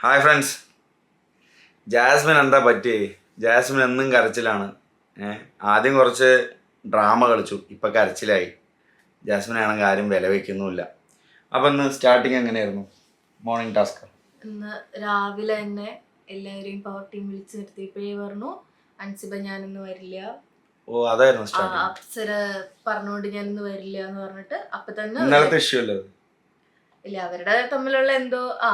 Hi friends Jasmine എന്താ പറ്റി? Jasmine എന്നും കരച്ചിലാണ്. ഏഹ് ആദ്യം കുറച്ച് ഡ്രാമ കളിച്ചു. ഇപ്പം കരച്ചിലായി. ജാസ്മിൻ ആണെങ്കിൽ ആരും വില വയ്ക്കുന്നുമില്ല അപ്പം ഇന്ന് സ്റ്റാർട്ടിങ് എങ്ങനെയായിരുന്നു? മോർണിംഗ് ടാസ്ക് ഇന്ന് രാവിലെ തന്നെ എല്ലാവരെയും പവർ ടീം വിളിച്ച് നിർത്തിയപ്പോഴേ പറഞ്ഞു അൻസിബ ഞാനൊന്നും വരില്ല. ഓ അതായിരുന്നു അപ്സര പറഞ്ഞുകൊണ്ട് ഞാനൊന്നും വരില്ല എന്ന് പറഞ്ഞിട്ട് അപ്പൊ തന്നെ ഇന്നലത്തെ ഇഷ്യൂ അല്ലേ? ഇല്ല അവരുടെ തമ്മിലുള്ള എന്തോ ആ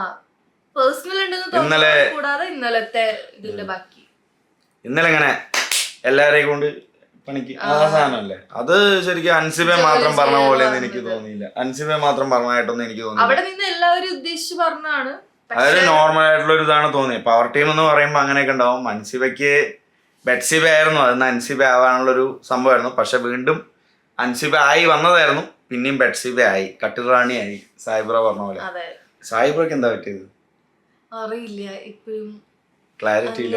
പേഴ്സണൽ ഉണ്ടെന്ന് ഇന്നലെ- കൂടാതെ ഇന്നലത്തെ ഇതിന്റെ ബാക്കി. ഇന്നലെ ഇങ്ങനെ എല്ലാരെയും കൊണ്ട് പണിക്ക് ആ. സാധനമല്ലേ അത് ശരിക്കും അൻസിബെ മാത്രം പറഞ്ഞ പോലെ എനിക്ക് തോന്നിയില്ല. അൻസിബെ മാത്രം പറഞ്ഞതായിട്ടൊന്നും എനിക്ക് തോന്നിയില്ല. അവിടെ നിന്ന് എല്ലാവരും ഉദ്ദേശിച്ച് പറഞ്ഞാണ് അതൊരു നോർമൽ ആയിട്ടുള്ള ഒരു ഇതാണ് തോന്നിയത് പവർ ടീം എന്ന് പറയുമ്പോൾ അങ്ങനെയൊക്കെ ഉണ്ടാവും. അൻസിബയ്ക്ക് ബെറ്റ്സിബ ആയിരുന്നു. അതിന് അൻസിബ ആവാനുള്ളൊരു സംഭവമായിരുന്നു. പക്ഷെ വീണ്ടും അൻസിബ ആയി വന്നതായിരുന്നു. പിന്നെയും ബെറ്റ്സിബ ആയി. കട്ടിൽ റാണി ആയി സായിബ്ര പറഞ്ഞ പോലെ. അതെ. സായിബ്രക്ക് എന്താ പറ്റിയത്? അറിയില്ല. ഇപ്പോഴും ക്ലാരിറ്റി ഇല്ല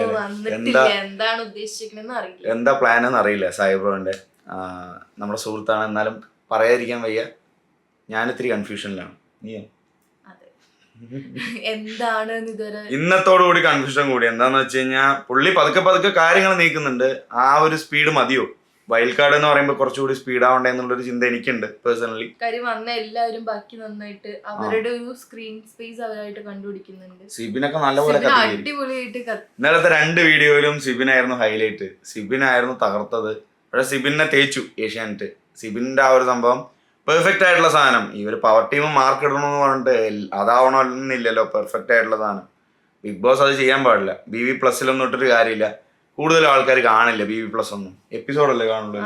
എന്താ എന്താണ് ഉദ്ദേശിച്ചിരിക്കണെന്ന് അറിയില്ല. എന്താ പ്ലാൻ എന്ന് അറിയില്ല സായിബ്രോന്റെ. നമ്മുടെ സുഹൃത്താണ്. എന്നാലും പറയാതിരിക്കാൻ വയ്യ. ഞാൻ ഞാനിത്തിരി കൺഫ്യൂഷനിലാണ് നീയോ എന്താണ് ഇതുവരെ ഇന്നത്തോടു കൂടി കൺഫ്യൂഷൻ കൂടി. എന്താന്ന് വെച്ച് കഴിഞ്ഞാൽ പുള്ളി പതുക്കെ പതുക്കെ കാര്യങ്ങൾ നീക്കുന്നുണ്ട്. ആ ഒരു സ്പീഡ് മതിയോ? വൈൽഡ് കാർഡ് എന്ന് പറയുമ്പോൾ കുറച്ചുകൂടി സ്പീഡ് ആവണ്ടേ എന്നുള്ളൊരു ചിന്ത എനിക്കുണ്ട് പേഴ്സണലി കാര്യം വന്ന എല്ലാവരും ബാക്കി നന്നായിട്ട് അവരുടെ ഒരു സ്ക്രീൻ സ്പേസ് അവരായിട്ട് കണ്ടുപിടിക്കുന്നുണ്ട്. സിബിനൊക്കെ നല്ലപോലെ അടിപൊളിയായിട്ട് കത്ത് ഇന്നലത്തെ രണ്ട് വീഡിയോയിലും സിബിനായിരുന്നു ഹൈലൈറ്റ് സിബിനായിരുന്നു തകർത്തത്. പക്ഷെ സിബിനെ തേച്ചു ഏഷ്യാനെറ്റ്. സിബിന്റെ ആ ഒരു സംഭവം പെർഫെക്റ്റ് ആയിട്ടുള്ള സാധനം. ഈ ഒരു പവർ ടീം മാർക്ക് ഇടണമെന്ന് പറഞ്ഞിട്ട് അതാവണമെന്നില്ലല്ലോ പെർഫെക്റ്റ് ആയിട്ടുള്ള സാധനം. ബിഗ് ബോസ് അത് ചെയ്യാൻ പാടില്ല. ബി വി പ്ലസിലൊന്നും ഇട്ടൊരു കാര്യമില്ല. കൂടുതൽ ആൾക്കാർ കാണില്ല ബി വി പ്ലസ് ഒന്നും. എപ്പിസോഡല്ലേ കാണുള്ളൂ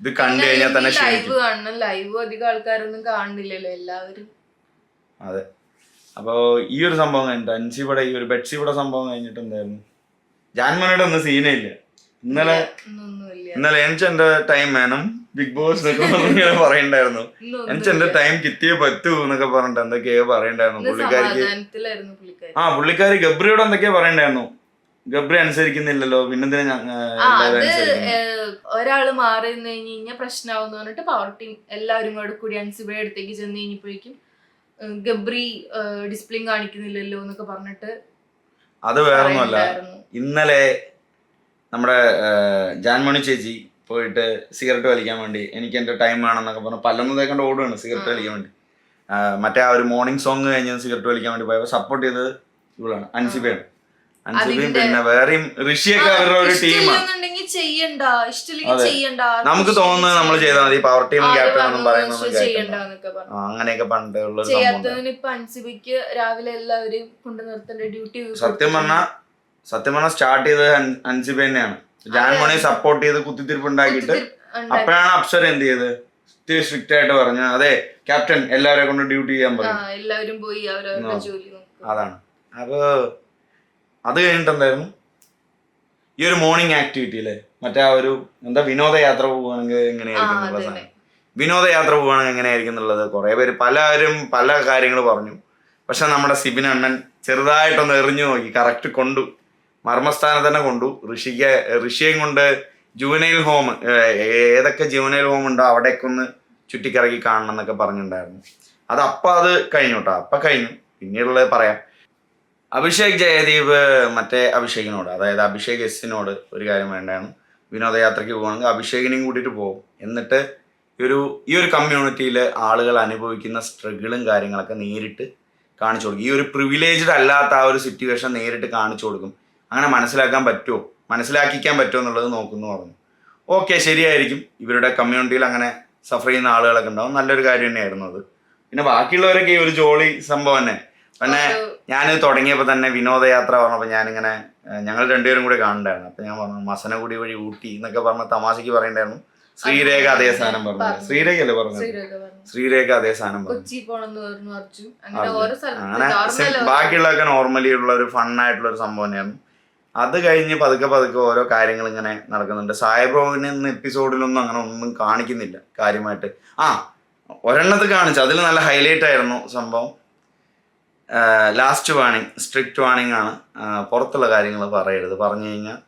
ഇത് കണ്ടു കഴിഞ്ഞാൽ തന്നെ ലൈവ് കാണണം. ലൈവ് അധികം ആൾക്കാരൊന്നും കാണുന്നില്ലല്ലോ എല്ലാവരും. അതെ. അപ്പോൾ ഈ ഒരു സംഭവം കഴിഞ്ഞിട്ട് അൻസിയുടെ ഈ ഒരു ബെഡ്സിയുടെ സംഭവം കഴിഞ്ഞിട്ട് എന്തായിരുന്നു? ജാൻമനയുടെ ഒന്നും സീനേ ഇല്ല. ഇന്നലെ ഇന്നലെ എനിക്ക് എന്റെ ടൈം വേണം. ബിഗ് ബോസ് എന്നൊക്കെ പറയണ്ടായിരുന്നു. എനിക്ക് എന്റെ ടൈം കിട്ടിയേ പറ്റൂ എന്നൊക്കെ പറഞ്ഞിട്ട് എന്തൊക്കെയോ പറയണ്ടായിരുന്നു. പുള്ളിക്കാരിക്ക് ആ പുള്ളിക്കാരി ഗബ്രിയോട് എന്തൊക്കെയോ പറയണ്ടായിരുന്നു. ഗബ്രി അനുസരിക്കുന്നില്ലല്ലോ പിന്നെന്തിനാ ഞ- ആ, ആ അത് ഒരാൾ മാറി നിന്ന് കഴിഞ്ഞ് കഴിഞ്ഞാൽ പ്രശ്നമാവെന്ന് പറഞ്ഞിട്ട് പവർ ടീം എല്ലാവരും കൂടെ കൂടി അൻസിബയുടെ അടുത്തേക്ക് ചെന്ന് കഴിഞ്ഞപ്പോഴേക്കും ഗബ്രി ഡിസ്പ്ലിൻ കാണിക്കുന്നില്ലല്ലോ എന്നൊക്കെ പറഞ്ഞിട്ട് അത് വേറൊന്നുമല്ല. ഇന്നലെ നമ്മുടെ ജാൻമണി ചേച്ചി പോയിട്ട് സിഗരറ്റ് വലിക്കാൻ വേണ്ടി എനിക്ക് എന്റെ ടൈം വേണമെന്നൊക്കെ പറഞ്ഞു. പല്ലൊന്നും തേക്കൊണ്ട് ഓടുകയാണ് സിഗരറ്റ് വലിക്കാൻ വേണ്ടി. മറ്റേ ആ ഒരു മോർണിംഗ് സോങ് കഴിഞ്ഞ് സിഗരറ്റ് വലിക്കാൻ വേണ്ടി പോയപ്പോൾ സപ്പോർട്ട് ചെയ്തത് ഇവളാണ് അൻസിബയാണ്. അതിന്റെ- പിന്നെ വേറെയും ഋഷിയൊക്കെ അവരുടെ ഒരു ടീമാണ്. ചെയ്യണ്ട. ഇഷ്ടമില്ലെങ്കിൽ ചെയ്യണ്ട. നമുക്ക് തോന്നുന്നത് നമ്മൾ ചെയ്താൽ മതി. പവർ ടീം ക്യാപ്റ്റൻ ഒന്നും പറയുന്നത് അങ്ങനെയൊക്കെ പണ്ട് ചെയ്യാത്തതിന് ഇപ്പൊ അൻസിബയ്ക്ക് രാവിലെ എല്ലാവരും കൊണ്ട് നിർത്തേണ്ട ഡ്യൂട്ടി സത്യം പറഞ്ഞാ സത്യം പറഞ്ഞാൽ സ്റ്റാർട്ട് ചെയ്തത് അൻ- അൻസിബ തന്നെയാണ്. ജാൻമോണി സപ്പോർട്ട് ചെയ്ത് കുത്തിത്തിരിപ്പ് ഉണ്ടാക്കിയിട്ട് അപ്പോഴാണ് അപ്സര എന്ത് ചെയ്ത് ഇത്തിരി സ്ട്രിക്റ്റ് ആയിട്ട് പറഞ്ഞു അതെ ക്യാപ്റ്റൻ എല്ലാവരെ കൊണ്ട് ഡ്യൂട്ടി ചെയ്യാൻ പറഞ്ഞു എല്ലാവരും പോയി അവരവരുടെ. ജോലി അതാണ്. അപ്പൊ അത് കഴിഞ്ഞിട്ട് എന്തായിരുന്നു? ഈ ഒരു മോർണിംഗ് ആക്ടിവിറ്റി അല്ലേ മറ്റേ ആ ഒരു എന്താ വിനോദയാത്ര പോവുകയാണെങ്കിൽ എങ്ങനെയായിരിക്കും എന്നുള്ള സാധനം. വിനോദയാത്ര പോവുകയാണെങ്കിൽ എങ്ങനെയായിരിക്കും എന്നുള്ളത് കുറെ പേര് പലരും പല കാര്യങ്ങൾ പറഞ്ഞു. പക്ഷെ നമ്മുടെ സിബിൻ അണ്ണൻ ചെറുതായിട്ടൊന്ന് എറിഞ്ഞു നോക്കി. കറക്റ്റ് കൊണ്ടു. മർമ്മസ്ഥാനം തന്നെ കൊണ്ടു. ഋഷിക്ക് ഋഷിയെയും കൊണ്ട് ജുവനൈൽ ഹോം ഏതൊക്കെ ജുവനൈൽ ഹോം ഉണ്ടോ അവിടേക്ക് ഒന്ന് ചുറ്റിക്കറങ്ങി കാണണം എന്നൊക്കെ പറഞ്ഞിട്ടുണ്ടായിരുന്നു. അത് അപ്പം അത് കഴിഞ്ഞു കേട്ടോ അപ്പം കഴിഞ്ഞു. പിന്നീടുള്ളത് പറയാം. അഭിഷേക് ജയദീപ് മറ്റേ അഭിഷേകിനോട് അതായത് അഭിഷേക് എസിനോട് ഒരു കാര്യം വേണ്ടതാണ് വിനോദയാത്രയ്ക്ക് പോകണമെങ്കിൽ അഭിഷേകിനെയും കൂട്ടിയിട്ട് പോകും. എന്നിട്ട് ഈ ഒരു ഈ ഒരു കമ്മ്യൂണിറ്റിയിൽ ആളുകൾ അനുഭവിക്കുന്ന സ്ട്രഗിളും കാര്യങ്ങളൊക്കെ നേരിട്ട് കാണിച്ചു കൊടുക്കും. ഈ ഒരു പ്രിവിലേജ്ഡ് അല്ലാത്ത ആ ഒരു സിറ്റുവേഷൻ നേരിട്ട് കാണിച്ചു കൊടുക്കും. അങ്ങനെ മനസ്സിലാക്കാൻ പറ്റുമോ? മനസ്സിലാക്കിക്കാൻ പറ്റുമോ എന്നുള്ളത് നോക്കുന്നു പറഞ്ഞു. ഓക്കെ ശരിയായിരിക്കും. ഇവരുടെ കമ്മ്യൂണിറ്റിയിൽ അങ്ങനെ സഫർ ചെയ്യുന്ന ആളുകളൊക്കെ ഉണ്ടാവും. നല്ലൊരു കാര്യം തന്നെയായിരുന്നു അത്. പിന്നെ ബാക്കിയുള്ളവരൊക്കെ ഈ ഒരു ജോളി സംഭവം തന്നെ. പിന്നെ ഞാൻ തുടങ്ങിയപ്പോൾ തന്നെ വിനോദയാത്ര പറഞ്ഞപ്പോൾ ഞാനിങ്ങനെ ഞങ്ങൾ രണ്ടുപേരും കൂടി കാണണ്ടായിരുന്നു. അപ്പൊ ഞാൻ പറഞ്ഞു മസനഗുടി വഴി ഊട്ടി എന്നൊക്കെ പറഞ്ഞ തമാശക്ക് പറയണ്ടായിരുന്നു. ശ്രീരേഖ അതേ സാധനം പറഞ്ഞു. ശ്രീരേഖ അല്ലേ പറഞ്ഞത്? ശ്രീരേഖ അതേ സാധനം പറഞ്ഞു. അങ്ങനെ ബാക്കിയുള്ളതൊക്കെ നോർമലി ഉള്ള ഒരു ഫണ്ണായിട്ടുള്ള ഒരു സംഭവം തന്നെയായിരുന്നു. അത് കഴിഞ്ഞ് പതുക്കെ പതുക്കെ ഓരോ കാര്യങ്ങൾ ഇങ്ങനെ നടക്കുന്നുണ്ട്. സായബ്രോവിന് ഇന്ന് എപ്പിസോഡിലൊന്നും അങ്ങനെ ഒന്നും കാണിക്കുന്നില്ല കാര്യമായിട്ട്. ആ ഒരെണ്ണത്ത് കാണിച്ചു. അതിൽ നല്ല ഹൈലൈറ്റ് ആയിരുന്നു സംഭവം. ലാസ്റ്റ് വാണിംഗ് സ്ട്രിക്റ്റ് വാണിംഗ് ആണ്. പുറത്തുള്ള കാര്യങ്ങൾ പറയരുത്. പറഞ്ഞു കഴിഞ്ഞാൽ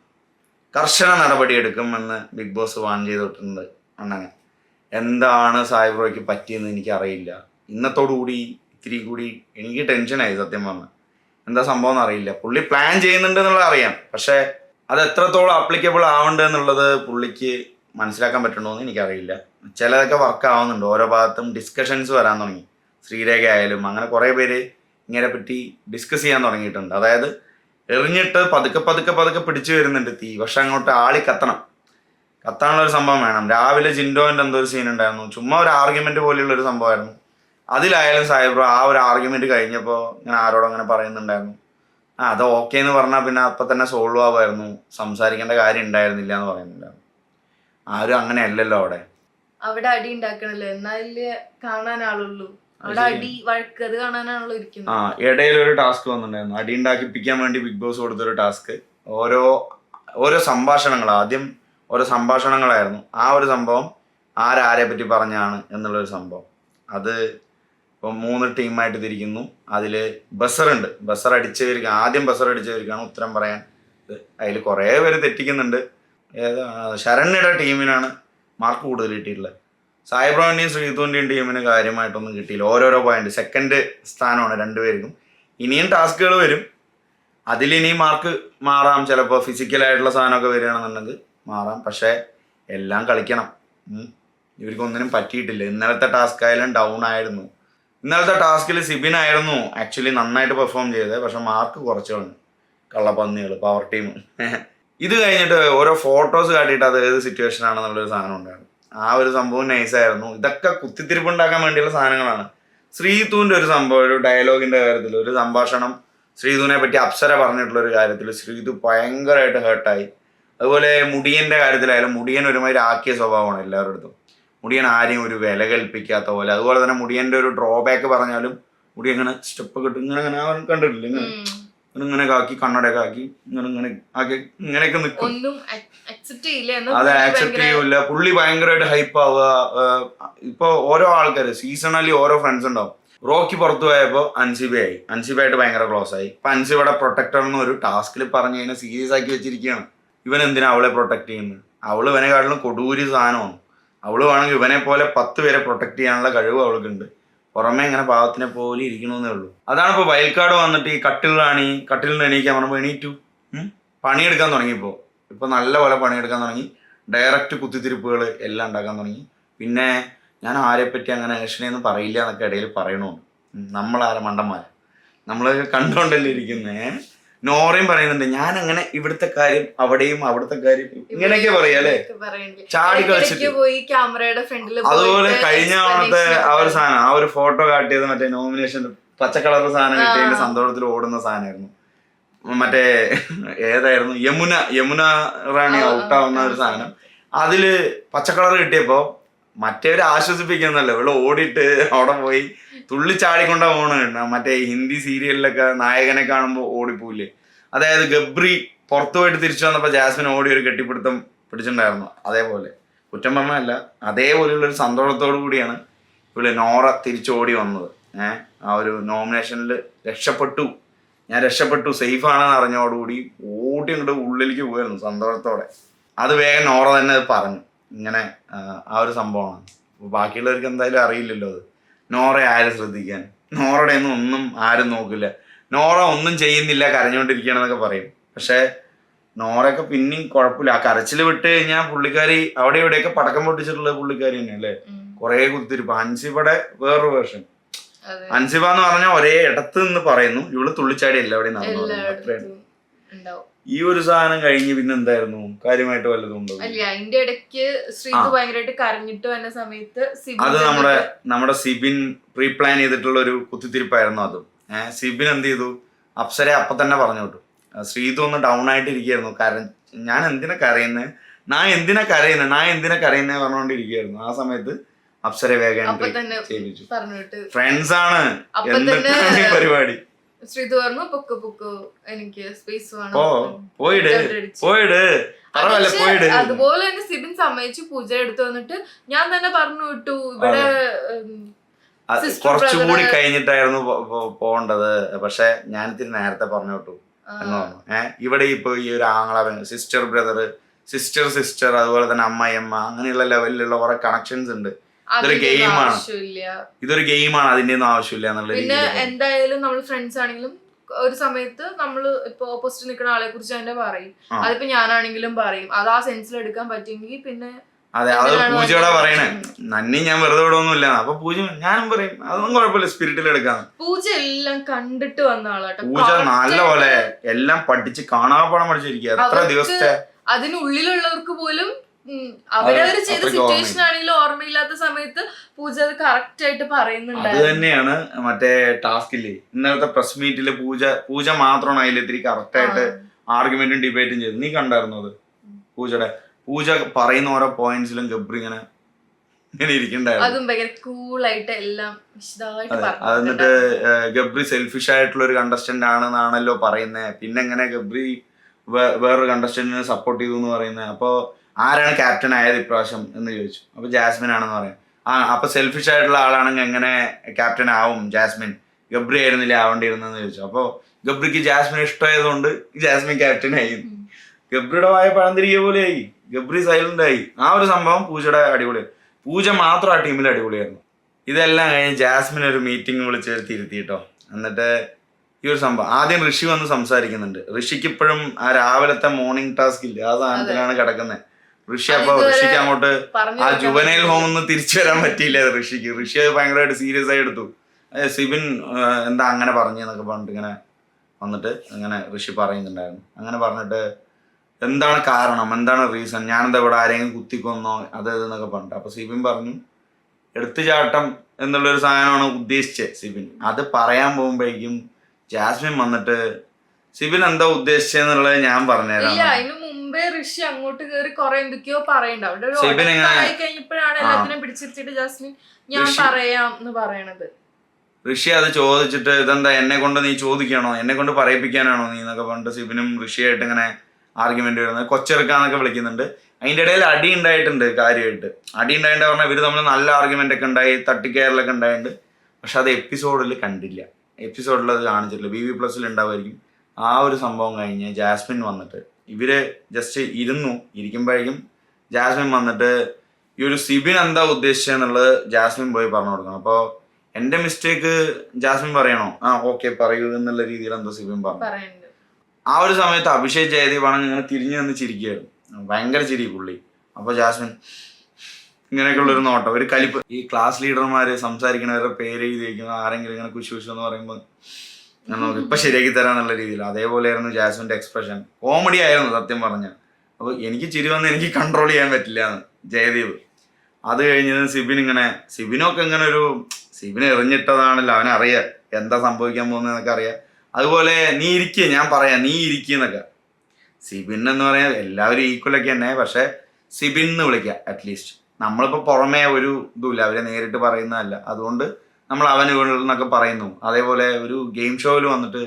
കർശന നടപടിയെടുക്കുമെന്ന് ബിഗ് ബോസ് വാൺ ചെയ്തിട്ടുണ്ട് അണ്ണനെ. എന്താണ് സായിബ്രോയ്ക്ക് പറ്റിയെന്ന് എനിക്കറിയില്ല. ഇന്നത്തോടുകൂടി ഇത്തിരി കൂടി എനിക്ക് ടെൻഷനായി സത്യം പറഞ്ഞാൽ എന്താ സംഭവം എന്ന് അറിയില്ല പുള്ളി പ്ലാൻ ചെയ്യുന്നുണ്ട് എന്നുള്ളത് അറിയാം. പക്ഷേ അത് എത്രത്തോളം അപ്ലിക്കബിൾ ആവുന്നുണ്ട് എന്നുള്ളത് പുള്ളിക്ക് മനസ്സിലാക്കാൻ പറ്റണമെന്ന് എനിക്കറിയില്ല. ചിലതൊക്കെ വർക്ക് ആവുന്നുണ്ട്. ഓരോ ഭാഗത്തും ഡിസ്കഷൻസ് വരാൻ തുടങ്ങി. ശ്രീരേഖ ആയാലും അങ്ങനെ കുറേ പേര് ഇങ്ങനെ പറ്റി ഡിസ്കസ് ചെയ്യാൻ തുടങ്ങിയിട്ടുണ്ട്. അതായത് എറിഞ്ഞിട്ട് പതുക്കെ പതുക്കെ പതുക്കെ പിടിച്ചു വരുന്നുണ്ട് തീ. പക്ഷെ അങ്ങോട്ട് ആളി കത്തണം. കത്താനുള്ള ഒരു സംഭവം വേണം. രാവിലെ ജിൻഡോന്റെ എന്തോ ഒരു സീൻ ഉണ്ടായിരുന്നു. ചുമ്മാ ഒരു ആർഗ്യുമെന്റ് പോലെയുള്ള ഒരു സംഭവമായിരുന്നു. അതിലായാലും സാഹിബ്രോ ആ ഒരു ആർഗ്യുമെന്റ് കഴിഞ്ഞപ്പോൾ ഇങ്ങനെ ആരോടും അങ്ങനെ പറയുന്നുണ്ടായിരുന്നു. ആ അത് ഓക്കെ എന്ന് പറഞ്ഞാൽ പിന്നെ അപ്പം തന്നെ സോൾവ് ആവായിരുന്നു സംസാരിക്കേണ്ട കാര്യം ഉണ്ടായിരുന്നില്ല എന്ന് പറയുന്നുണ്ടായിരുന്നു. ആരും അങ്ങനെ അല്ലല്ലോ അവിടെ. അവിടെ അടി ഉണ്ടാക്കണല്ലോ. എന്നാലേ കാണാൻ ആളുള്ളൂ. ആ ഇടയിൽ ഒരു ടാസ്ക് വന്നിട്ടുണ്ടായിരുന്നു. അടി ഉണ്ടാക്കിപ്പിക്കാൻ വേണ്ടി ബിഗ് ബോസ് കൊടുത്തൊരു ടാസ്ക്. ഓരോ ഓരോ സംഭാഷണങ്ങൾ ആദ്യം ഓരോ സംഭാഷണങ്ങളായിരുന്നു. ആ ഒരു സംഭവം ആരാരെ പറ്റി പറഞ്ഞാണ് എന്നുള്ളൊരു സംഭവം. അത് ഇപ്പം മൂന്ന് ടീമായിട്ട് തിരിക്കുന്നു. അതിൽ ബസറുണ്ട്. ബസർ അടിച്ചവർക്ക് ആദ്യം ബസർ അടിച്ചവർക്കാണ് ഉത്തരം പറയാൻ. അതിൽ കുറേ പേര് തെറ്റിക്കുന്നുണ്ട്. ഏതാ ശരണ്യയുടെ ടീമിനാണ് മാർക്ക് കൂടുതൽ കിട്ടിയിട്ടുള്ളത്. സായിബ്രോന്റെയും ശ്രീതുവിന്റെയും ടീമിന് കാര്യമായിട്ടൊന്നും കിട്ടിയില്ല. ഓരോരോ പോയിന്റ് സെക്കൻഡ് സ്ഥാനമാണ് രണ്ടുപേർക്കും. ഇനിയും ടാസ്കുകൾ വരും. അതിലിനിയും മാർക്ക് മാറാം. ചിലപ്പോൾ ഫിസിക്കലായിട്ടുള്ള സാധനമൊക്കെ വരികയാണെന്നുണ്ടെങ്കിൽ മാറാം. പക്ഷേ എല്ലാം കളിക്കണം. ഇവർക്കൊന്നിനും പറ്റിയിട്ടില്ല. ഇന്നലത്തെ ടാസ്ക് ആയാലും ഡൗൺ ആയിരുന്നു. ഇന്നലത്തെ ടാസ്കിൽ സിബിൻ ആയിരുന്നു ആക്ച്വലി നന്നായിട്ട് പെർഫോം ചെയ്തത്. പക്ഷെ മാർക്ക് കുറച്ച് കളഞ്ഞു കള്ളപ്പന്നികൾ പവർ ടീം ഇത് കഴിഞ്ഞിട്ട് ഓരോ ഫോട്ടോസ് കാട്ടിയിട്ട് അത് ഏത് സിറ്റുവേഷൻ ആണെന്നുള്ളൊരു സാധനം ഉണ്ടായിരുന്നു. ആ ഒരു സംഭവം നൈസായിരുന്നു ഇതൊക്കെ കുത്തിത്തിരിപ്പ് ഉണ്ടാക്കാൻ വേണ്ടിയുള്ള സാധനങ്ങളാണ്. ശ്രീതുവിന്റെ ഒരു സംഭവം ഒരു ഡയലോഗിന്റെ കാര്യത്തിൽ ഒരു സംഭാഷണം ശ്രീതുവിനെ പറ്റി അപ്സര പറഞ്ഞിട്ടുള്ള ഒരു കാര്യത്തിൽ ശ്രീതു ഭയങ്കരമായിട്ട് ഹേർട്ടായി അതുപോലെ മുടിയന്റെ കാര്യത്തിലായാലും മുടിയൻ ഒരുമാതിരി ആക്കിയ സ്വഭാവമാണ് എല്ലാവരുടെ അടുത്തും. മുടിയൻ ആരെയും ഒരു വില കൽപ്പിക്കാത്ത പോലെ. അതുപോലെ തന്നെ മുടിയന്റെ ഒരു ഡ്രോബാക്ക് പറഞ്ഞാലും മുടി ഇങ്ങനെ സ്റ്റെപ്പ് കിട്ടും ഇങ്ങനെ അങ്ങനെ കണ്ടിട്ടില്ല? ഇങ്ങനെ. ഇങ്ങനെ ആക്കി കണ്ണടയൊക്കെ ആക്കി ഇങ്ങനെ ഇങ്ങനെ ആക്കി ഇങ്ങനെയൊക്കെ നിൽക്കും അക്സെപ്റ്റ് അത് ആക്സെപ്റ്റ് ചെയ്യൂല പുള്ളി ഭയങ്കരമായിട്ട് ഹൈപ്പ് ആവുക. ഇപ്പൊ ഓരോ ആൾക്കാര് സീസണലി ഓരോ ഫ്രണ്ട്സ് ഉണ്ടാവും. റോക്കി പുറത്തു പോയപ്പോ അൻസിബയായി. അൻസിബയായിട്ട് ഭയങ്കര ക്ലോസ് ആയി. ഇപ്പൊ അൻസിബയുടെ പ്രൊട്ടക്ടർ എന്ന് ഒരു ടാസ്കിൽ പറഞ്ഞു കഴിഞ്ഞാൽ സീരിയസ് ആക്കി വെച്ചിരിക്കുകയാണ് ഇവൻ എന്തിനാ അവളെ പ്രൊട്ടക്ട് ചെയ്യുന്നത് അവൾ ഇവനെക്കാട്ടിലും കൊടൂരി സാധനമാണ്. അവൾ വേണമെങ്കിൽ ഇവനെ പോലെ പത്ത് പേരെ പ്രൊട്ടക്ട് ചെയ്യാനുള്ള കഴിവ് അവൾക്കുണ്ട്. പുറമെ ഇങ്ങനെ പാവത്തിനെ പോലെ ഇരിക്കണമെന്നേ ഉള്ളൂ. അതാണ് ഇപ്പൊ വയൽക്കാട് വന്നിട്ട് ഈ കട്ടിൽ റാണി കട്ടിൽ നിന്ന് എണീക്കാൻ പറഞ്ഞപ്പോൾ എണീറ്റു? പണിയെടുക്കാൻ തുടങ്ങിയപ്പോൾ ഇപ്പൊ. നല്ല പോലെ പണിയെടുക്കാൻ തുടങ്ങി. ഡയറക്റ്റ് കുത്തിത്തിരിപ്പുകൾ എല്ലാം ഉണ്ടാക്കാൻ തുടങ്ങി. പിന്നെ ഞാൻ ആരെ പറ്റി അങ്ങനെ ഏഷനെയൊന്നും പറയില്ല എന്നൊക്കെ ഇടയിൽ പറയണമെന്ന് നമ്മളാരെ മണ്ടന്മാർ നമ്മൾ കണ്ടുകൊണ്ടല്ലേ ഇരിക്കുന്നേ? നോറയും പറയുന്നുണ്ട് ഞാൻ അങ്ങനെ ഇവിടുത്തെ കാര്യം അവിടെയും അവിടുത്തെ കാര്യം ഇങ്ങനെയൊക്കെ പറയാല്ലേ ചാടി കളിച്ചിട്ട്. അതുപോലെ കഴിഞ്ഞ തവണത്തെ ആ ഒരു സാധനം ആ ഒരു ഫോട്ടോ കാട്ടിയത് മറ്റേ നോമിനേഷൻ പച്ച കളർ സാധനം കിട്ടിയതിന്റെ സന്തോഷത്തിൽ ഓടുന്ന സാധനമായിരുന്നു. മറ്റേ ഏതായിരുന്നു? യമുന യമുന റാണി ഔട്ട് ആവുന്ന ഔട്ടാവുന്ന ഒരു. സാധനം. അതിൽ പച്ചക്കളർ കളർ കിട്ടിയപ്പോ മറ്റേവരെ ആശ്വസിപ്പിക്കുന്നല്ലോ ഇവിടെ ഓടിയിട്ട് അവിടെ പോയി തുള്ളി ചാടിക്കൊണ്ടാ പോണ മറ്റേ ഹിന്ദി സീരിയലിലൊക്കെ നായകനെ കാണുമ്പോൾ ഓടിപ്പോയില്ലേ അതായത് ഗബ്രി പുറത്തു പോയിട്ട് തിരിച്ചു വന്നപ്പോൾ ജാസ്മിൻ ഓടി ഒരു കെട്ടിപ്പിടുത്തം പിടിച്ചിട്ടുണ്ടായിരുന്നു. അതേപോലെ. കുറ്റം പറഞ്ഞല്ല അതേപോലെയുള്ള ഒരു സന്തോഷത്തോടു കൂടിയാണ് ഇവിടെ നോറ തിരിച്ചോടി വന്നത്. ഏഹ് ആ ഒരു നോമിനേഷനിൽ രക്ഷപ്പെട്ടു. ഞാൻ രക്ഷപ്പെട്ടു. സേഫ് ആണെന്ന് അറിഞ്ഞോടുകൂടി ഓടി അങ്ങോട്ട് ഉള്ളിലേക്ക് പോയിരുന്നു സന്തോഷത്തോടെ. അത് വേഗം നോറ തന്നെ അത് പറഞ്ഞു. ഇങ്ങനെ ആ ഒരു സംഭവമാണ്. ബാക്കിയുള്ളവർക്ക് എന്തായാലും അറിയില്ലല്ലോ അത്. നോറയെ ആരും ശ്രദ്ധിക്കാൻ? നോറയുടെ ഒന്നും ഒന്നും ആരും നോക്കില്ല നോറ ഒന്നും ചെയ്യുന്നില്ല കരഞ്ഞുകൊണ്ടിരിക്കുകയാണെന്നൊക്കെ പറയും. പക്ഷേ നോറയൊക്കെ പിന്നെയും കുഴപ്പമില്ല. ആ കരച്ചിൽ വിട്ട് കഴിഞ്ഞാൽ പുള്ളിക്കാരി അവിടെ ഇവിടെയൊക്കെ പടക്കം പൊട്ടിച്ചിട്ടുള്ള പുള്ളിക്കാരി തന്നെ അല്ലേ കുറെ കുത്തിരിപ്പ്. അൻസിബയുടെ വേറൊരു വേർഷൻ. അൻസിബ എന്ന് പറഞ്ഞാൽ ഒരേ ഇടത്ത് നിന്ന് പറയുന്നു. ഇവൾ തുള്ളിച്ചാടി എല്ലാവിടെയും നടന്നു. അത്രയാണ്. ഈ ഒരു സാധനം കഴിഞ്ഞ് പിന്നെ എന്തായിരുന്നു? കാര്യമായിട്ട് വല്ലതും ഉണ്ടോ? അല്ല അതിന്റെ ഇടയ്ക്ക് ശ്രീത്. ഭയങ്കരമായിട്ട് കരഞ്ഞിട്ട് വന്ന സമയത്ത് അത് നമ്മുടെ നമ്മുടെ സിബിൻ പ്രീ പ്ലാൻ ചെയ്തിട്ടുള്ള ഒരു കുത്തിത്തിരിപ്പായിരുന്നു അതും. സിബിൻ എന്ത് ചെയ്തു? അപ്സരെ അപ്പൊ തന്നെ പറഞ്ഞു വിട്ടു. ശ്രീതു ഒന്ന് ഡൗൺ ആയിട്ട് ഇരിക്കുകയായിരുന്നു കര ഞാൻ എന്തിനാ കരയുന്നത് ഞാൻ എന്തിനാ കരയുന്നത് ഞാൻ എന്തിനാ കരയുന്നത് പറഞ്ഞുകൊണ്ടിരിക്കുകയായിരുന്നു. ആ സമയത്ത് അപ്സരെ വേഗം ഫ്രണ്ട്സ് ആണ് പരിപാടി. ശ്രീതു പറഞ്ഞു പൊക്ക് പൊക്ക്. എനിക്ക് സ്പേസ് വേണം. പോയിട്. പോയിട്. അതുപോലെ തന്നെ സിബിൻ സമ്മതിച്ചു പൂജ എടുത്തു വന്നിട്ട് ഞാൻ തന്നെ പറഞ്ഞു വിട്ടു. ഇവിടെ കുറച്ചുകൂടി കഴിഞ്ഞിട്ടായിരുന്നു പോകേണ്ടത്. പക്ഷെ ഞാൻ ഇത്തിരി നേരത്തെ പറഞ്ഞു വിട്ടു. ആ, എന്ന് പറഞ്ഞു. ഏഹ് ഇവിടെ ഇപ്പൊ ഈ ഒരു ആങ്ങള സിസ്റ്റർ ബ്രദർ സിസ്റ്റർ സിസ്റ്റർ അതുപോലെ തന്നെ അമ്മയമ്മ അങ്ങനെയുള്ള ലെവലിലുള്ള കുറെ കണക്ഷൻസ് ഉണ്ട്. ഇതൊരു ഗെയിമാണ് ഇതൊരു ഗെയിമാണ് അതിന്റെ ഒന്നും ആവശ്യമില്ല എന്നുള്ള പിന്നെ എന്തായാലും നമ്മൾ ഫ്രണ്ട്സ് ആണെങ്കിലും ഒരു സമയത്ത് നമ്മൾ ഇപ്പൊ ഓപ്പോസിറ്റ് നിൽക്കുന്ന ആളെ കുറിച്ച് തന്നെ പറയും. അതിപ്പോ ഞാനാണെങ്കിലും പറയും. അത് ആ സെൻസിൽ എടുക്കാൻ പറ്റുമെങ്കിൽ പിന്നെ അതെ അത് പൂജയോടെ? പറയണേ. നന്നി ഞാൻ വെറുതെ വിടൊന്നുമില്ല അപ്പൊ പൂജ ഞാനും പറയും. അതൊന്നും കുഴപ്പമില്ല. സ്പിരിറ്റിൽ എടുക്കാം. പൂജ എല്ലാം കണ്ടിട്ട് വന്ന ആളാട്ടോ. പൂജ നല്ല പോലെ എല്ലാം പഠിച്ച് കാണാപ്പാടം പഠിച്ചിരിക്കുക. എത്ര ദിവസത്തെ അതിനുള്ളിലുള്ളവർക്ക് പോലും അവരവര് ചെയ്ത സിറ്റുവേഷൻ. ആണെങ്കിലും ഓർമ്മയില്ലാത്ത സമയത്ത് പൂജ അത് കറക്റ്റ് ആയിട്ട് പറയുന്നുണ്ട് അത് തന്നെയാണ് മറ്റേ ടാസ്കിൽ ഇന്നലത്തെ പ്രസ് മീറ്റിൽ പൂജ പൂജ മാത്രമാണ് അതിൽ ഇത്തിരി കറക്റ്റ് ആയിട്ട് ആർഗ്യുമെന്റും ഡിബേറ്റും ചെയ്തു നീ കണ്ടായിരുന്നു അത്? പൂജയുടെ. പൂജ പറയുന്ന ഓരോ പോയിന്റ്സിലും ഗബ്രി ഇങ്ങനെ അതും ഭയങ്കര കൂളായിട്ട് എല്ലാം എന്നിട്ട് ഗബ്രി സെൽഫിഷ് ആയിട്ടുള്ള ഒരു കണ്ടസ്റ്റന്റ് ആണെന്നാണല്ലോ പറയുന്നത് പിന്നെ എങ്ങനെ ഗബ്രി വേറൊരു കണ്ടസ്റ്റന്റിനെ സപ്പോർട്ട് ചെയ്തു എന്ന് പറയുന്നത് അപ്പോൾ ആരാണ് ക്യാപ്റ്റൻ ആയത് ഇപ്രാവശ്യം എന്ന് ചോദിച്ചു. അപ്പൊ ജാസ്മിൻ ആണെന്ന് പറയാം. ആ അപ്പൊ സെൽഫിഷ് ആയിട്ടുള്ള ആളാണെങ്കിൽ എങ്ങനെ ക്യാപ്റ്റൻ ആവും ജാസ്മിൻ? ഗബ്രി ആയിരുന്നില്ല ആവേണ്ടിയിരുന്നെന്ന് ചോദിച്ചു. അപ്പോൾ ഗബ്രിക്ക് ജാസ്മിൻ ഇഷ്ടമായതുകൊണ്ട് ജാസ്മിൻ ക്യാപ്റ്റൻ ആയി. ഗബ്രിയുടെ വായ പഴംതിരിക പോലെ ആയി. ഗബ്രി സൈലന്റ് ആയി. ആ ഒരു സംഭവം പൂജയുടെ അടിപൊളി. പൂജ മാത്രം ആ ടീമിൽ അടിപൊളിയായിരുന്നു. ഇതെല്ലാം കഴിഞ്ഞ് ജാസ്മിൻ ഒരു മീറ്റിംഗ് വിളിച്ച് ഇരുത്തിയിട്ടോ. എന്നിട്ട് ഈ ഒരു സംഭവം. ആദ്യം ഋഷി വന്ന് സംസാരിക്കുന്നുണ്ട്. ഋഷിക്ക് ഇപ്പോഴും ആ രാവിലത്തെ മോർണിംഗ് ടാസ്ക് ഇല്ല? ആ സാധനത്തിലാണ് കിടക്കുന്നത്. ഋഷി അപ്പൊ ഋഷിക്ക് അങ്ങോട്ട് ആ ജുവനൈൽ ഹോം ഒന്ന് തിരിച്ചു വരാൻ പറ്റിയില്ല ഋഷിക്ക്. ഋഷി അത് ഭയങ്കരമായിട്ട് സീരിയസ് ആയി എടുത്തു. സിബിൻ എന്താ അങ്ങനെ പറഞ്ഞു എന്നൊക്കെ പറഞ്ഞിട്ട് ഇങ്ങനെ വന്നിട്ട് ഇങ്ങനെ ഋഷി പറയുന്നുണ്ടായിരുന്നു. അങ്ങനെ പറഞ്ഞിട്ട് എന്താണ് കാരണം? എന്താണ് റീസൺ ഞാനെന്താ ഇവിടെ ആരെങ്കിലും കുത്തിക്കൊന്നോ? അത് എന്നൊക്കെ പറഞ്ഞിട്ട്. അപ്പൊ സിബിൻ പറഞ്ഞു എടുത്തുചാട്ടം എന്നുള്ളൊരു സാധനമാണ് ഉദ്ദേശിച്ചത് സിബിൻ. അത് പറയാൻ പോകുമ്പോഴേക്കും ജാസ്മിൻ വന്നിട്ട് സിബിൻ എന്താ ഉദ്ദേശിച്ചെന്നുള്ളത് ഞാൻ ഇല്ല പറഞ്ഞുതരാം അതിന് മുമ്പേ ഋഷി അങ്ങോട്ട് കയറി കൊറേ എന്തൊക്കെയോ പറയണ്ട. അവിടെ ഒരു കഴിഞ്ഞപ്പോഴാണ്. എല്ലാത്തിനും ജാസ്മിൻ ഞാൻ പറയാം എന്ന് പറയണത്. ഋഷി അത് ചോദിച്ചിട്ട് ഇതെന്താ എന്നെ കൊണ്ട് നീ ചോദിക്കണോ? എന്നെ കൊണ്ട് പറയിപ്പിക്കാനാണോ നീ? എന്നൊക്കെ പറഞ്ഞിട്ട് സിബിനും ഋഷിയായിട്ട് ഇങ്ങനെ ആർഗ്യുമെന്റ് വരുന്നത്. കൊച്ചെറുക്കാന്നൊക്കെ വിളിക്കുന്നുണ്ട്. അതിന്റെ ഇടയിൽ അടി ഉണ്ടായിട്ടുണ്ട് കാര്യമായിട്ട്. അടി ഉണ്ടായിട്ട് പറഞ്ഞാൽ ഇവർ തമ്മിൽ നല്ല ആർഗ്യുമെന്റ് ഒക്കെ ഉണ്ടായി തട്ടിക്കയറലൊക്കെ ഉണ്ടായിട്ടുണ്ട് പക്ഷെ അത് എപ്പിസോഡിൽ കണ്ടില്ല. എപ്പിസോഡിൽ അത് കാണിച്ചിട്ടില്ല. ബി വി പ്ലസിൽ ഉണ്ടാവുമായിരിക്കും. ആ ഒരു സംഭവം കഴിഞ്ഞ് ജാസ്മിൻ വന്നിട്ട് ഇവർ ജസ്റ്റ് ഇരുന്നു. ഇരിക്കുമ്പോഴേക്കും ജാസ്മിൻ വന്നിട്ട് ഈ ഒരു സിബിൻ എന്താ ഉദ്ദേശിച്ചത് എന്നുള്ളത് ജാസ്മിൻ പോയി പറഞ്ഞു കൊടുക്കണം. അപ്പോൾ എന്റെ മിസ്റ്റേക്ക് ജാസ്മിൻ പറയണോ? ആ ഓക്കെ പറയൂ എന്നുള്ള രീതിയിൽ എന്തോ സിബിൻ പറഞ്ഞു. ആ ഒരു സമയത്ത് അഭിഷേക് ജയദേവ് ആണെങ്കിൽ ഇങ്ങനെ തിരിഞ്ഞു നിന്ന് ചിരിക്കുകയായിരുന്നു. ഭയങ്കര ചിരി പുള്ളി. അപ്പൊ ജാസ്മിൻ ഇങ്ങനെയൊക്കെയുള്ള ഒരു നോട്ടം. ഒരു കലിപ്പ്. ഈ ക്ലാസ് ലീഡർമാര് സംസാരിക്കണവരുടെ പേര് എഴുതി വെക്കുന്ന ആരെങ്കിലും ഇങ്ങനെ കുശു കുശു എന്ന് പറയുമ്പോൾ ഞാൻ ഇപ്പൊ ശരിയാക്കി തരാന്നുള്ള രീതിയിൽ അതേപോലെയായിരുന്നു ജാസ്മിന്റെ എക്സ്പ്രഷൻ കോമഡി ആയിരുന്നു സത്യം പറഞ്ഞ. അപ്പൊ എനിക്ക് ചിരി വന്ന് എനിക്ക് കൺട്രോൾ ചെയ്യാൻ പറ്റില്ല എന്ന് ജയദേവ് അത് കഴിഞ്ഞത് സിബിൻ ഇങ്ങനെ സിബിനൊക്കെ ഇങ്ങനെ ഒരു സിബിൻ എറിഞ്ഞിട്ടതാണല്ലോ അവനറിയാം എന്താ സംഭവിക്കാൻ പോകുന്നതെന്നൊക്കെ അറിയാം. അതുപോലെ നീ ഇരിക്കുക ഞാൻ പറയാം നീ ഇരിക്കുന്നൊക്കെ സിബിൻ എന്ന് പറയാൻ എല്ലാവരും ഈക്വലൊക്കെ തന്നെ പക്ഷെ സിബിൻ എന്ന് വിളിക്കുക അറ്റ്ലീസ്റ്റ് നമ്മളിപ്പോൾ പുറമേ ഒരു ഇതുമില്ല. അവരെ നേരിട്ട് പറയുന്നതല്ല. അതുകൊണ്ട് നമ്മൾ അവന് എന്നൊക്കെ പറയുന്നു. അതേപോലെ ഒരു ഗെയിം ഷോയിൽ വന്നിട്ട്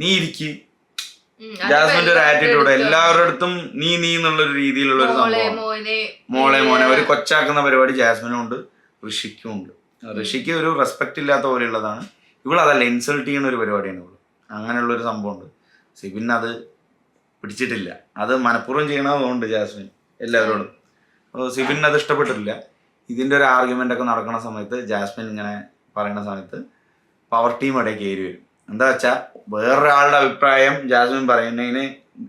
നീ ഇരിക്ക്. ജാസ്മിന്റെ ഒരു ആറ്റിറ്റ്യൂഡ് എല്ലാവരുടെ അടുത്തും നീ നീ എന്നുള്ള ഒരു രീതിയിലുള്ള ഒരു മോളെ സംഭവം. മോളെ മോനെ. ഒരു കൊച്ചാക്കുന്ന പരിപാടി ജാസ്മിനും ഉണ്ട് ഋഷിക്കും ഉണ്ട്. ഋഷിക്ക് ഒരു റെസ്പെക്ട് ഇല്ലാത്ത പോലെയുള്ളതാണ്. ഇവൾ അതല്ല ഇൻസൾട്ട് ചെയ്യുന്ന ഒരു പരിപാടിയാണ് ഇവൾ. അങ്ങനെയുള്ള ഒരു സംഭവമുണ്ട് സിബിൻ അത് പിടിച്ചിട്ടില്ല. അത് മനഃപൂർവം ചെയ്യണതുകൊണ്ട് ജാസ്മിൻ എല്ലാവരോടും. സിബിൻ അത് ഇഷ്ടപ്പെട്ടിട്ടില്ല. ഇതിന്റെ ഒരു ആർഗ്യുമെന്റ് ഒക്കെ നടക്കുന്ന സമയത്ത് ജാസ്മിൻ ഇങ്ങനെ പറയുന്ന സമയത്ത് പവർ ടീം ഇടയിൽ കയറി വരും. എന്താ വെച്ചാൽ വേറൊരാളുടെ അഭിപ്രായം ജാസ്മിൻ പറയുന്നതിന്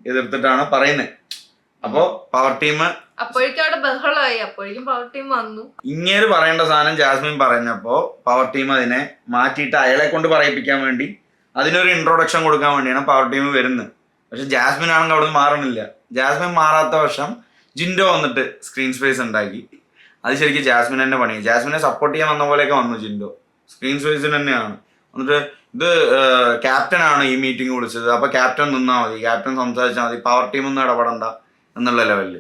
എതിർത്തിട്ടാണ് പറയുന്നത്. അപ്പോ പവർ ടീം അപ്പോഴേക്കും അവിടെ ബഹളമായി. അപ്പോഴേക്കും പവർ ടീം വന്നു. ഇങ്ങനെ പറയേണ്ട സാധനം ജാസ്മിൻ പറഞ്ഞപ്പോ പവർ ടീം അതിനെ മാറ്റിയിട്ട് അയാളെ കൊണ്ട് പറയിപ്പിക്കാൻ വേണ്ടി അതിനൊരു ഇൻട്രൊഡക്ഷൻ കൊടുക്കാൻ വേണ്ടിയാണ് പവർ ടീം വരുന്നത്. പക്ഷെ ജാസ്മിൻ ആണെങ്കിൽ അവിടെ നിന്ന് മാറണില്ല. ജാസ്മിൻ മാറാത്ത വർഷം ജിൻഡോ വന്നിട്ട് സ്ക്രീൻ സ്പേസ് ഉണ്ടാക്കി. അത് ശരിക്കും ജാസ്മിൻ തന്നെ പണി ജാസ്മിനെ സപ്പോർട്ട് ചെയ്യാൻ വന്ന പോലെയൊക്കെ വന്നു ജിൻഡോ. സ്ക്രീൻ സൈസിന് തന്നെയാണ്. എന്നിട്ട് ഇത് ക്യാപ്റ്റൻ ആണ് ഈ മീറ്റിംഗ് വിളിച്ചത്. അപ്പൊ ക്യാപ്റ്റൻ നിന്നാ മതി. ക്യാപ്റ്റൻ സംസാരിച്ചാൽ മതി. പവർ ടീം ഒന്നും ഇടപെടണ്ട എന്നുള്ള ലെവലിൽ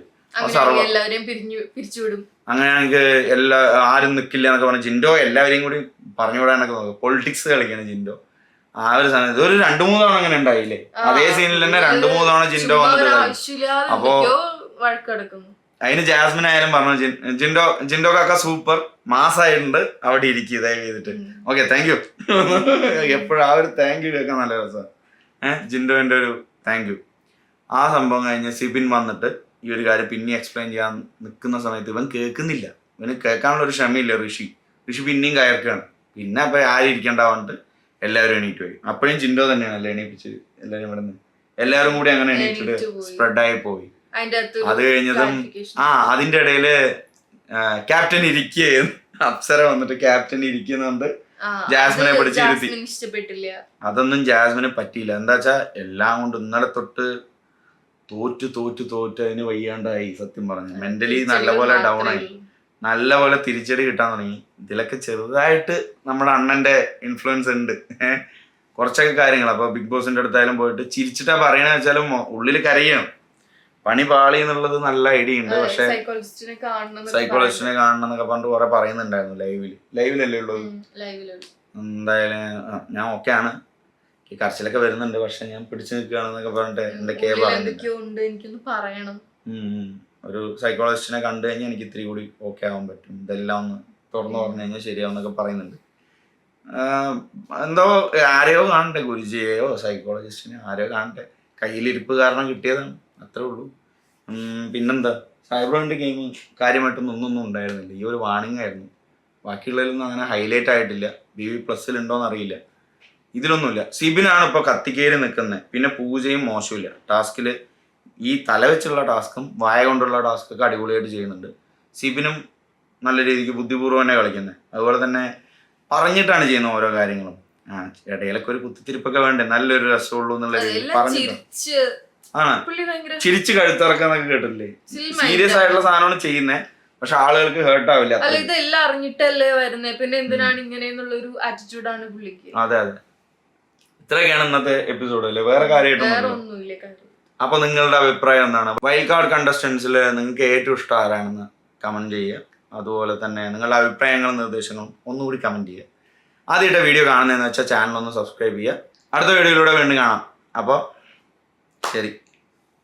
അങ്ങനെയാണെങ്കിൽ എല്ലാ ആരും നിൽക്കില്ല എന്നൊക്കെ പറഞ്ഞ് ജിൻഡോ എല്ലാവരെയും കൂടി പറഞ്ഞു വിടാനൊക്കെ നോക്കും പൊളിറ്റിക്സ് കളിക്കാണ് ജിൻഡോ. ആ ഒരു സമയത്ത് ഒരു രണ്ടു മൂന്ന് തവണ അങ്ങനെ ഉണ്ടായില്ലേ? അതേ സീനിൽ തന്നെ രണ്ടു മൂന്ന് തവണ ജിൻഡോ വന്നിട്ട് അപ്പോ- വഴക്കെടുക്കുന്നു അതിന് ജാസ്മിൻ ആയാലും പറഞ്ഞു "ജിൻ- ജിൻഡോ ജിൻഡോ കാക്ക സൂപ്പർ. മാസായിട്ടുണ്ട് അവിടെ ഇരിക്കുക ദയവ് ചെയ്തിട്ട്. ഓക്കെ താങ്ക് യു എപ്പോഴും ആ ഒരു താങ്ക് യു കേൾക്കാൻ നല്ല രസമാണ് ഏഹ് ജിൻഡോന്റെ ഒരു താങ്ക് യു ആ സംഭവം കഴിഞ്ഞ് സിബിൻ വന്നിട്ട് ഈ ഒരു കാര്യം പിന്നെ എക്സ്പ്ലെയിൻ ചെയ്യാൻ നിൽക്കുന്ന സമയത്ത് ഇവൻ കേൾക്കുന്നില്ല. ഇവന് കേൾക്കാനുള്ള ഒരു ക്ഷമയില്ല ഋഷി. ഋഷി പിന്നെയും കയർക്കാണ് പിന്നെ അപ്പൊ ആരും ഇരിക്കണ്ടാവുന്നുണ്ട് എല്ലാവരും എണീറ്റ് പോയി. അപ്പോഴും ജിൻഡോ അല്ലേ എണീപ്പിച്ച് എല്ലാവരും ഇവിടെ നിന്ന് എല്ലാവരും കൂടി അങ്ങനെ എണീറ്റിട്ട്. സ്പ്രെഡായി പോയി. അത് കഴിഞ്ഞതും ആ അതിന്റെ ഇടയിൽ ക്യാപ്റ്റൻ ഇരിക്കുകയും അപ്സര വന്നിട്ട് ക്യാപ്റ്റൻ ഇരിക്കുന്നുണ്ട്. ജാസ്മിനെ. ഇഷ്ടപ്പെട്ടില്ല. അതൊന്നും ജാസ്മിന് പറ്റിയില്ല. എന്താ വെച്ചാ എല്ലാം കൊണ്ട് ഇന്നലെ തൊട്ട് തോറ്റു തോറ്റു തോറ്റ് അതിന് വയ്യാണ്ടായി സത്യം പറഞ്ഞു. മെന്റലി നല്ലപോലെ ഡൗൺ ആയി. നല്ലപോലെ തിരിച്ചടി കിട്ടാൻ തുടങ്ങി. ഇതിലൊക്കെ ചെറുതായിട്ട് നമ്മുടെ അണ്ണന്റെ ഇൻഫ്ലുവൻസ് ഉണ്ട്. കുറച്ചൊക്കെ കാര്യങ്ങൾ. അപ്പൊ ബിഗ് ബോസിന്റെ അടുത്തായാലും പോയിട്ട് ചിരിച്ചിട്ടാ പറയണെന്ന് വെച്ചാലും ഉള്ളിൽ കരയണം പണി പാളി എന്നുള്ളത് നല്ല ഐഡിയ ഉണ്ട്. പക്ഷെ സൈക്കോളജിസ്റ്റിനെ കാണണം എന്നൊക്കെ പറഞ്ഞിട്ട് കുറെ പറയുന്നുണ്ടായിരുന്നു ലൈവിൽ. ലൈവിലല്ലേ ഉള്ളത് ലൈവിലുള്ള എന്തായാലും ഞാൻ ഓക്കെ ആണ്. ഈ കരച്ചിലൊക്കെ വരുന്നുണ്ട്. പക്ഷെ ഞാൻ പിടിച്ചു നിൽക്കുകയാണെന്നൊക്കെ പറഞ്ഞിട്ട് എന്തൊക്കെയാ പറയണം. ഒരു സൈക്കോളജിസ്റ്റിനെ കണ്ടു കഴിഞ്ഞാൽ എനിക്ക് ഇത്തിരി കൂടി ഓക്കെ ആവാൻ പറ്റും. ഇതെല്ലാം ഒന്ന് തുറന്നു പറഞ്ഞു കഴിഞ്ഞാൽ ശരിയാവുന്നൊക്കെ പറയുന്നുണ്ട്. എന്തോ ആരെയോ കാണട്ടെ ഗുരുജിയെയോ സൈക്കോളജിസ്റ്റിനെ ആരെയോ കാണട്ടെ. കയ്യിലിരിപ്പ് കാരണം കിട്ടിയതാണ്. അത്രേ ഉള്ളൂ. പിന്നെന്താ? സൈബർ സൈബറിന്റെ ഗെയിമിങ് കാര്യമായിട്ടൊന്നും ഒന്നൊന്നും ഉണ്ടായിരുന്നില്ല. ഈ ഒരു വാണിംഗ് ആയിരുന്നു. ബാക്കിയുള്ളതിലൊന്നും അങ്ങനെ ഹൈലൈറ്റ് ആയിട്ടില്ല. ബി വി പ്ലസ്സിൽ ഉണ്ടോന്ന് അറിയില്ല. ഇതിലൊന്നുമില്ല. സിബിനാണ് ഇപ്പോൾ കത്തിക്കേരി നിൽക്കുന്നത് പിന്നെ പൂജയും മോശമില്ല ടാസ്കിൽ ഈ തലവെച്ചുള്ള ടാസ്കും വായ കൊണ്ടുള്ള ടാസ്കൊക്കെ അടിപൊളിയായിട്ട് ചെയ്യുന്നുണ്ട്. സിബിനും നല്ല രീതിക്ക് ബുദ്ധിപൂർവം തന്നെ കളിക്കുന്നത് അതുപോലെ തന്നെ പറഞ്ഞിട്ടാണ് ചെയ്യുന്ന ഓരോ കാര്യങ്ങളും. ആ ഇടയിലൊക്കെ ഒരു കുത്തിത്തിരിപ്പൊക്കെ വേണ്ടേ? നല്ലൊരു രസമുള്ളൂ എന്നുള്ള രീതിയിൽ പറഞ്ഞു പറഞ്ഞിട്ട് ആണ്. ചിരിച്ച് കഴുത്തിറക്കാന്നൊക്കെ കേട്ടില്ലേ സീരിയസ് ആയിട്ടുള്ള സാധനമാണ് ചെയ്യുന്നത് പക്ഷെ ആളുകൾക്ക് ഹേർട്ട് ആവില്ല അല്ല ഇതെല്ലാം അറിഞ്ഞിട്ടല്ലേ വരുന്നത് പിന്നെ എന്തിനാണ് ഇങ്ങനെ ആറ്റിറ്റ്യൂഡാണ് പുള്ളിക്ക്. അതെ അതെ. ഇത്രയൊക്കെയാണ് ഇന്നത്തെ എപ്പിസോഡ് അല്ലേ വേറെ കാര്യമായിട്ടൊന്നും അപ്പൊ നിങ്ങളുടെ അഭിപ്രായം എന്താണ്? വൈൽഡ് കാർഡ് കണ്ടസ്റ്റൻസിൽ നിങ്ങൾക്ക് ഏറ്റവും ഇഷ്ടം ആരാണെന്ന് കമന്റ് ചെയ്യുക. അതുപോലെ തന്നെ നിങ്ങളുടെ അഭിപ്രായങ്ങളും നിർദ്ദേശങ്ങളും ഒന്നുകൂടി കമന്റ് ചെയ്യുക. ആദ്യമായിട്ട് വീഡിയോ കാണുന്നതെന്ന് വെച്ചാൽ ചാനൽ ഒന്ന് സബ്സ്ക്രൈബ് ചെയ്യുക. അടുത്ത വീഡിയോയിലൂടെ വീണ്ടും കാണാം. അപ്പോൾ ശരി.